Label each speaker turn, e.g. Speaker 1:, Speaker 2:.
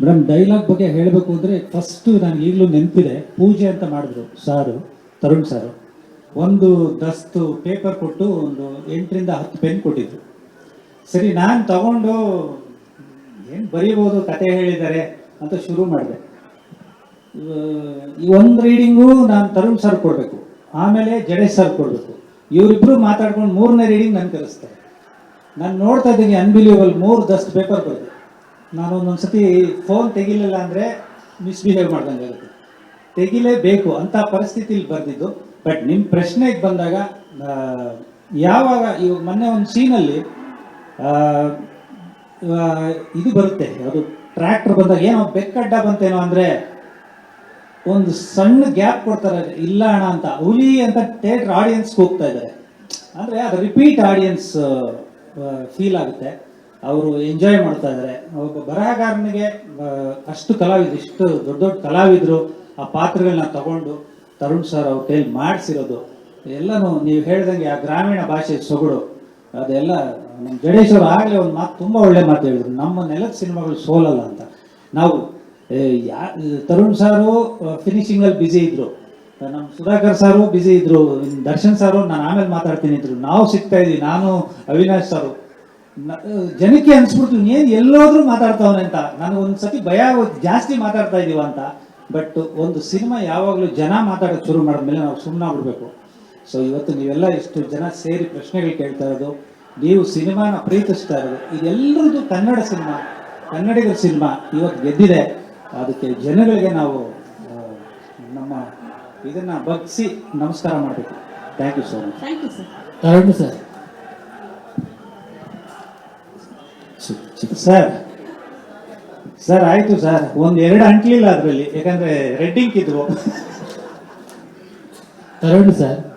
Speaker 1: Madam dialogue ಬಗ್ಗೆ ಹೇಳಬೇಕು ಅಂದರೆ ಫಸ್ಟ್ ನಾನು ಈಗಲೂ ನೆನಪಿದೆ. ಪೂಜೆ ಅಂತ ಮಾಡಿದ್ರು ಸಾರು, ತರುಣ್ ಸಾರು. ಒಂದು ದಸ್ತು ಪೇಪರ್ ಕೊಟ್ಟು ಒಂದು ಎಂಟರಿಂದ ಹತ್ತು ಪೆನ್ ಕೊಟ್ಟಿದ್ರು. ಸರಿ, ನಾನು ತಗೊಂಡು ಏನು ಬರೀಬೋದು ಕತೆ ಹೇಳಿದ್ದಾರೆ ಅಂತ ಶುರು ಮಾಡಿದೆ. ಈ ಒಂದು ರೀಡಿಂಗು ನಾನು ತರುಣ್ ಸರ್ ಕೊಡಬೇಕು. ಆಮೇಲೆ ಜಡೇಶ್ ಸರ್ ಕೊಡಬೇಕು. ಇವರಿಬ್ಬರು ಮಾತಾಡ್ಕೊಂಡು ಮೂರನೇ ರೀಡಿಂಗ್ ನಾನು ಕಲಿಸ್ತಾರೆ. ನಾನು ನೋಡ್ತಾ ಇದ್ದೀನಿ ಅನ್ಬಿಲೀವಲ್ ಮೂರು ದಸ್ಟ್ ಪೇಪರ್ ಬರೆದೆ. ನಾನು ಒಂದೊಂದು ಸತಿ ಫೋನ್ ತೆಗಿಲಿಲ್ಲ ಅಂದರೆ ಮಿಸ್ಬಿಹೇವ್ ಮಾಡ್ದಂಗೆ ಆಗುತ್ತೆ. ತೆಗಿಲೇಬೇಕು ಅಂತ ಪರಿಸ್ಥಿತಿಲಿ ಬರೆದಿದ್ದು. ಬಟ್ ನಿಮ್ಮ ಪ್ರಶ್ನೆಗೆ ಬಂದಾಗ ಯಾವಾಗ ಇವಾಗ ಮೊನ್ನೆ ಒಂದು ಸೀನಲ್ಲಿ ಇದು ಬರುತ್ತೆ. ಅದು ಟ್ರ್ಯಾಕ್ಟರ್ ಬಂದಾಗ ಏನೋ ಬೆಕ್ಕಡ್ಡ ಬಂತೇನೋ ಅಂದರೆ, ಒಂದು ಸಣ್ಣ ಗ್ಯಾಪ್ ಕೊಡ್ತಾರೆ. ಇಲ್ಲ ಅಣ್ಣ ಅಂತ ಹುಲಿ ಅಂತ ಥಿಯೇಟರ್ ಆಡಿಯನ್ಸ್ ಹೋಗ್ತಾ ಇದ್ದಾರೆ. ಅಂದ್ರೆ ಅದು ರಿಪೀಟ್ ಆಡಿಯನ್ಸ್ ಫೀಲ್ ಆಗುತ್ತೆ. ಅವರು ಎಂಜಾಯ್ ಮಾಡ್ತಾ ಇದ್ದಾರೆ ಒಬ್ಬ ಬರಹಗಾರನಿಗೆ ಅಷ್ಟು ಕಲಾವಿದ್ರು ಇಷ್ಟು ದೊಡ್ಡ ದೊಡ್ಡ ಕಲಾವಿದರು ಆ ಪಾತ್ರಗಳನ್ನ ತಗೊಂಡು ತರುಣ್ ಸರ್ ಅವ್ರ ಕೈಲಿ ಮಾಡಿಸಿರೋದು. ಎಲ್ಲನೂ ನೀವು ಹೇಳ್ದಂಗೆ ಆ ಗ್ರಾಮೀಣ ಭಾಷೆ ಸೊಗಡು. ಅದೆಲ್ಲ ನಮ್ಮ ಜಡೇಶ್ ಅವರು ಆಗಲೇ ಒಂದು ಮಾತು ತುಂಬ ಒಳ್ಳೆ ಮಾತು ಹೇಳಿದ್ರು. ನಮ್ಮ ನೆಲದ ಸಿನಿಮಾಗಳು ಸೋಲಲ್ಲ ಅಂತ. ನಾವು ಯಾ, ತರುಣ್ ಸಾರು ಫಿನಿಶಿಂಗ್ ಅಲ್ಲಿ ಬ್ಯುಸಿ ಇದ್ರು. ನಮ್ಮ ಸುಧಾಕರ್ ಸಾರು ಬ್ಯುಸಿ ಇದ್ರು. ದರ್ಶನ್ ಸಾರು ನಾನು ಆಮೇಲೆ ಮಾತಾಡ್ತೀನಿ ಇದ್ರು ನಾವು ಸಿಗ್ತಾ ಇದ್ವಿ. ನಾನು, ಅವಿನಾಶ್ ಸಾರು. ಜನಕ್ಕೆ ಅನ್ಸ್ಬಿಡ್ತು ಏನ್ ಎಲ್ಲೋದ್ರೂ ಮಾತಾಡ್ತಾವನೆ ಅಂತ. ನನಗೆ ಒಂದ್ ಸತಿ ಭಯ ಜಾಸ್ತಿ ಮಾತಾಡ್ತಾ ಇದೀವ ಅಂತ. ಬಟ್ ಒಂದು ಸಿನಿಮಾ ಯಾವಾಗಲೂ ಜನ ಮಾತಾಡೋಕೆ ಶುರು ಮಾಡಿದ್ಮೇಲೆ ನಾವು ಸುಮ್ಮನೆ ಬಿಡಬೇಕು ಸೊ ಇವತ್ತು ನೀವೆಲ್ಲ ಇಷ್ಟು ಜನ ಸೇರಿ ಪ್ರಶ್ನೆಗಳು ಕೇಳ್ತಾ ಇರೋದು ನೀವು ಸಿನಿಮಾನ ಪ್ರೀತಿಸ್ತಾ ಇರೋದು ಇದೆಲ್ಲರದ್ದು ಕನ್ನಡ ಸಿನಿಮಾ ಕನ್ನಡಿಗರ ಸಿನಿಮಾ ಇವತ್ತು ಗೆದ್ದಿದೆ. ಅದಕ್ಕೆ ಜನಗಳಿಗೆ ನಾವು ನಮ್ಮ ಇದನ್ನ ಬಗ್ಸಿ ನಮಸ್ಕಾರ ಮಾಡಬೇಕು. Thank you so much
Speaker 2: thank you
Speaker 3: sir
Speaker 1: sir sir ಆಯ್ತು ಸರ್. ಒಂದ್ ಎರಡು ಅಂಟ್ಲಿಲ್ಲ ಅದ್ರಲ್ಲಿ. ಯಾಕಂದ್ರೆ ರೆಡ್ಡಿಂಗ್ ಇದ್ವು.
Speaker 3: ತರುಣ್ ಸರ್.